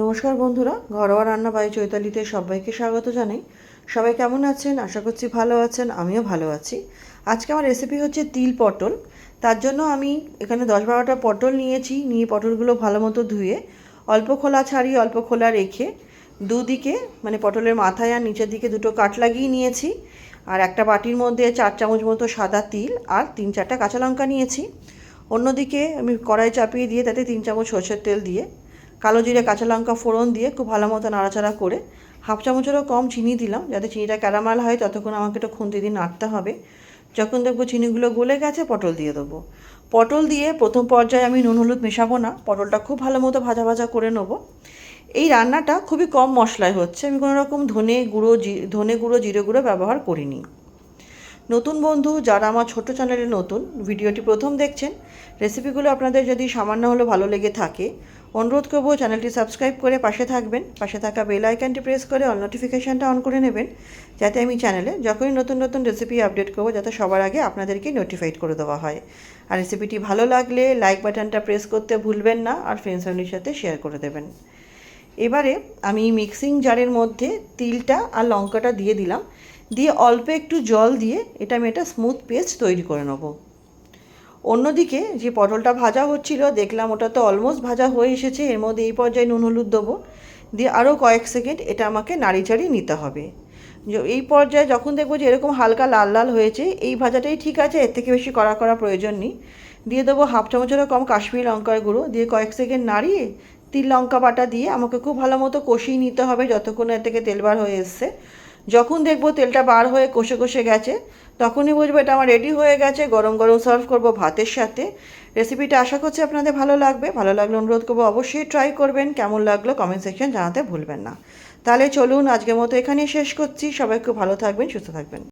নমস্কার বন্ধুরা, ঘরোয়া রান্না বাই চৈতালিতে সবাইকে স্বাগত জানাই। সবাই কেমন আছেন? আশা করছি ভালো আছেন, আমিও ভালো আছি। আজকে আমার রেসিপি হচ্ছে তিল পটল। তার জন্য আমি এখানে দশ বারোটা পটল নিয়েছি, নিয়ে পটলগুলো ভালো মতো ধুয়ে অল্প খোলা ছাড়িয়ে অল্প খোলা রেখে দুদিকে মানে পটলের মাথায় আর নিচের দিকে দুটো কাট লাগিয়ে নিয়েছি। আর একটা বাটির মধ্যে চার চামচ মতো সাদা তিল আর তিন চারটা কাঁচা লঙ্কা নিয়েছি। অন্যদিকে আমি কড়াই চাপিয়ে দিয়ে তাতে তিন চামচ সর্ষের তেল দিয়ে কালো জিরে কাঁচা লঙ্কা ফোড়ন দিয়ে খুব ভালো মতো নাড়াচাড়া করে হাফ চামচেরও কম চিনি দিলাম যাতে চিনিটা ক্যারামাল হয়, ততক্ষণ আমাকে একটু খুন্তি দিয়ে নাড়তে হবে। যখন দেখব চিনিগুলো গলে গেছে, পটল দিয়ে দেবো। পটল দিয়ে প্রথম পর্যায়ে আমি নুন হলুদ মেশাবো না, পটলটা খুব ভালো মতো ভাজা ভাজা করে নেব। এই রান্নাটা খুবই কম মশলায় হচ্ছে, আমি কোনো রকম ধনে গুঁড়ো জি, ধনে গুঁড়ো, জিরে গুঁড়ো ব্যবহার করিনি। নতুন বন্ধু যারা আমার ছোট চ্যানেলে নতুন, ভিডিওটি প্রথম দেখছেন, রেসিপিগুলো আপনাদের যদি সামান্য হলেও ভালো লেগে থাকে অনুরোধ করব চ্যানেলটি সাবস্ক্রাইব করে পাশে থাকবেন। পাশে থাকা বেল আইকনটি প্রেস করে অল নোটিফিকেশানটা অন করে নেবেন, যাতে আমি চ্যানেলে যখনই নতুন নতুন রেসিপি আপডেট করব, যাতে সবার আগে আপনাদেরকে নোটিফাইড করে দেওয়া হয়। আর রেসিপিটি ভালো লাগলে লাইক বাটনটা প্রেস করতে ভুলবেন না, আর ফ্রেন্ডস ফ্যামিলির সাথে শেয়ার করে দেবেন। এবারে আমি মিক্সিং জারের মধ্যে তিলটা আর লঙ্কাটা দিয়ে দিলাম। দিয়ে অল্প একটু জল দিয়ে এটা আমি একটা স্মুথ পেস্ট তৈরি করে নেব। অন্যদিকে যে পটলটা ভাজা হচ্ছিল, দেখলাম ওটা তো অলমোস্ট ভাজা হয়ে এসেছে, এর মধ্যে এই পর্যায়ে নুন হলুদ দেবো। দিয়ে আরও কয়েক সেকেন্ড এটা আমাকে নাড়ি চাড়িয়ে নিতে হবে। এই পর্যায়ে যখন দেখব যে এরকম হালকা লাল লাল হয়েছে, এই ভাজাটাই ঠিক আছে, এর থেকে বেশি কড়া করা প্রয়োজন নেই। দিয়ে দেবো হাফ চামচেরও কম কাশ্মীরি লঙ্কার গুঁড়ো, দিয়ে কয়েক সেকেন্ড নাড়িয়ে তিল লঙ্কা বাটা দিয়ে আমাকে খুব ভালো মতো কষিয়ে নিতে হবে, যতক্ষণ এর থেকে তেল বার হয়ে এসছে। যখন দেখব তেলটা বার হয়ে কষে কষে গেছে, তখনই বুঝব এটা আমার রেডি হয়ে গেছে, গরম গরম সার্ভ করব ভাতের সাথে। রেসিপিটা আশা করছি আপনাদের ভালো লাগবে। ভালো লাগলে অনুরোধ করব অবশ্যই ট্রাই করবেন। কেমন লাগল কমেন্ট সেকশন জানাতে ভুলবেন না। তাহলে চলুন আজকের মতো এখানেই শেষ করছি। সবাই খুব ভালো থাকবেন, সুস্থ থাকবেন।